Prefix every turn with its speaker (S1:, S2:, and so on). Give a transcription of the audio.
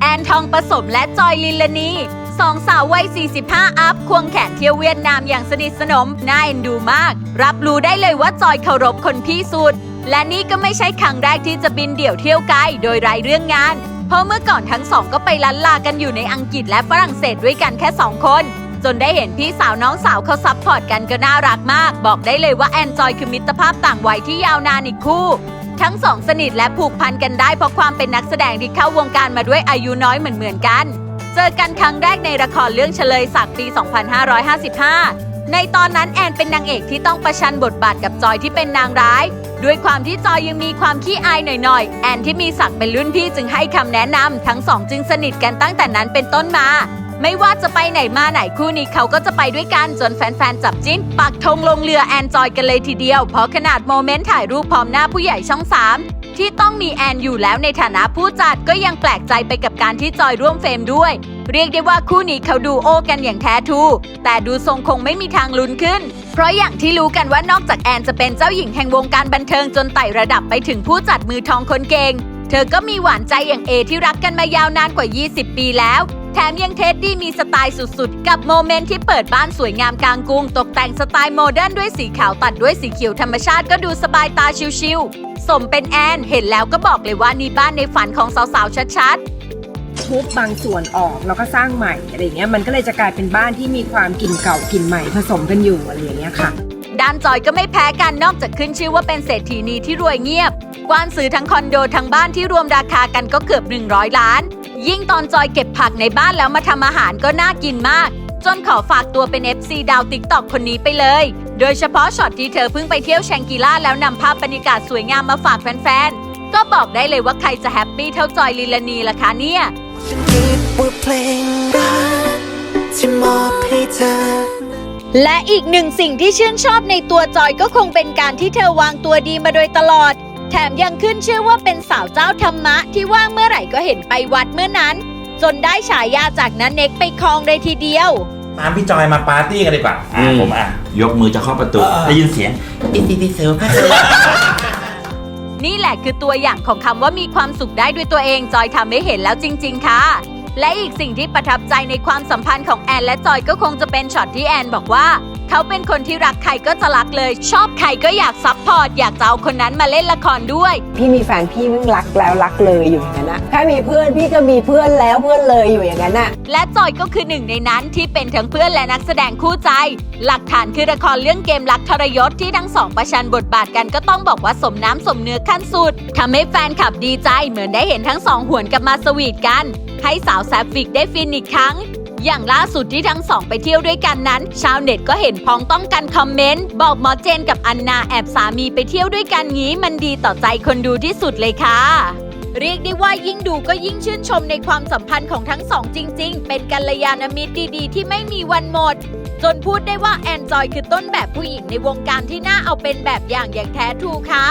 S1: แอนทองผสมและจอยลินลานีสองสาววัย 45 อัพ ควงแขนเที่ยวเวียดนามอย่างสนิทสนม น่าเอ็นดูมาก รับรู้ได้เลยว่าจอยเคารพคนพี่สุด และนี่ก็ไม่ใช่ครั้งแรกที่จะบินเดี่ยวเที่ยวไกลโดยไร้เรื่องงาน เพราะเมื่อก่อนทั้งสองก็ไปลันลากันอยู่ในอังกฤษและฝรั่งเศสด้วยกันแค่สองคน จนได้เห็นพี่สาวน้องสาวเขาซัพพอร์ตกันก็น่ารักมาก บอกได้เลยว่าแอนจอยคือมิตรภาพต่างวัยที่ยาวนานอีกคู่ ทั้งสองสนิทและผูกพันกันได้เพราะความเป็นนักแสดงที่เข้าวงการมาด้วยอายุน้อยเหมือนเหมือนๆกัน เจอกันครั้งแรกในละครเรื่องเฉลยศักดิ์ปี 2555 ในตอนนั้นแอนเป็นนางเอกที่ต้องประชันบทบาทกับจอยที่เป็นนางร้าย ด้วยความที่จอยยังมีความขี้อายหน่อยๆ แอนที่มีศักดิ์เป็นรุ่นพี่จึงให้คำแนะนำทั้งสองจึงสนิทกันตั้งแต่นั้นเป็นต้นมา ไม่ว่าจะไปไหนมาไหนคู่นี้เขาก็จะไปด้วยกันจนแฟนๆ จับจิ้น ปักธงลงเรือแอนจอยกันเลยทีเดียว เพราะขนาดโมเมนต์ถ่ายรูปพร้อมหน้าผู้ใหญ่ช่องสามที่ต้องมีแอนอยู่แล้วในฐานะผู้จัดก็ยังแปลกใจไปกับการที่จอยร่วมเฟรมด้วย เรียกได้ว่าคู่นี้เขาดูโอกันอย่างแท้ทู แต่ดูทรงคงไม่มีทางลุ้นขึ้น เพราะอย่างที่รู้กันว่านอกจากแอนจะเป็นเจ้าหญิงแห่งวงการบันเทิงจนไต่ระดับไปถึงผู้จัดมือทองคนเก่งเธอก็มีหวานใจอย่างเอที่รักกันมายาวนานกว่า 20 ปีแล้ว แถมยังเท็ดดี้มีสไตล์สุดๆ กับโมเมนต์ที่เปิดบ้านสวยงามกลางกรุง ตกแต่งสไตล์โมเดิร์นด้วยสีขาวตัดด้วยสีเขียวธรรมชาติก็ดูสบายตาชิวๆ สมเป็นแอน เห็นแล้วก็บอกเลยว่านี่บ้านในฝันของสาวๆ ชัดๆ
S2: ทุบบางส่วนออกแล้วก็สร้างใหม่อะไรเงี้ยมันก็เลยจะกลายเป็นบ้านที่มีความกลิ่นเก่ากลิ่นใหม่ผสมกันอยู่อะไรอย่างเงี้ยค่ะ
S1: ด้านจอยก็ไม่แพ้กันนอกจากขึ้นชื่อว่าเป็นเศรษฐีนีที่รวยเงียบ กว้านซื้อทั้งคอนโดทั้งบ้านที่รวมราคากันก็เกือบ 100 ล้าน ยิ่งตอนจอยเก็บผักในบ้านแล้วมาทำอาหารก็น่ากินมาก จนขอฝากตัวเป็น FC ดาวติ๊กตอกคนนี้ไปเลย โดยเฉพาะช็อตที่เธอเพิ่งไปเที่ยวแชงกีล่าแล้วนำภาพบรรยากาศสวยงามมาฝากแฟนๆ ก็บอกได้เลยว่าใครจะแฮปปี้เท่าจอยลิลานีล่ะคะเนี่ย
S3: ฉันคิดว่าเพลงรักที่มอบให้เธอ
S1: และอีกหนึ่งสิ่งที่ชื่นชอบในตัวจอยก็คงเป็นการที่เธอวางตัวดีมาโดยตลอด แถมยังขึ้นชื่อว่าเป็นสาวเจ้าธรรมะที่ว่างเมื่อไหร่ก็เห็นไปวัดเมื่อนั้น จนได้ฉายาจากนันเน็กไปครองเลยทีเดียว
S4: ตามพี่จอยมาปาร์ตี้กันดีกว่าอะ
S5: อืม
S4: ผมอะ
S5: ยกมือจะเข้าประตู
S4: เออ
S5: ได้ยินเสียง
S4: อินดิเซลพัส
S1: นี่แหละคือตัวอย่างของคำว่ามีความสุขได้ด้วยตัวเองจอยทำให้เห็นแล้วจริง ๆ ค่ะ และอีกสิ่งที่ประทับใจในความสัมพันธ์ของแอนและจอยก็คงจะเป็นช็อตที่แอนบอกว่า เขาเป็นคนที่รักใครก็จะรักเลย ชอบใครก็อยากซัพพอร์ต อยากจะเอาคนนั้นมาเล่นละครด้วย
S2: พี่มีแฟนพี่มึงรักแล้วรักเลยอยู่อย่างนั้นอะถ้ามีเพื่อนพี่ก็มีเพื่อนแล้วเพื่อนเลยอยู่อย่างนั้นอะ
S1: และจอยก็คือหนึ่งในนั้นที่เป็นทั้งเพื่อนและนักแสดงคู่ใจ หลักฐานคือละครเรื่องเกมรักทรยศที่ทั้งสองประชันบทบาทกันก็ต้องบอกว่าสมน้ำสมเนื้อขั้นสุดทำให้แฟนคลับดีใจเหมือนได้เห็นทั้งสองหวนกลับมาสวีทกัน ให้สาวแซฟฟิกได้ฟินอีกครั้ง อย่างล่าสุดที่ทั้งสองไปเที่ยวด้วยกันนั้น ชาวเน็ตก็เห็นพ้องต้องกันคอมเมนต์ บอกหมอเจนกับอันนาแอบสามีไปเที่ยวด้วยกันงี้มันดีต่อใจคนดูที่สุดเลยค่ะเรียกได้ว่ายิ่งดูก็ยิ่งชื่นชมในความสัมพันธ์ของทั้งสองจริง ๆ เป็นกัลยาณมิตรดีๆ ที่ไม่มีวันหมด จนพูดได้ว่าแอนจอยคือต้นแบบผู้หญิงในวงการที่น่าเอาเป็นแบบอย่างอย่างแท้ทรูค่ะ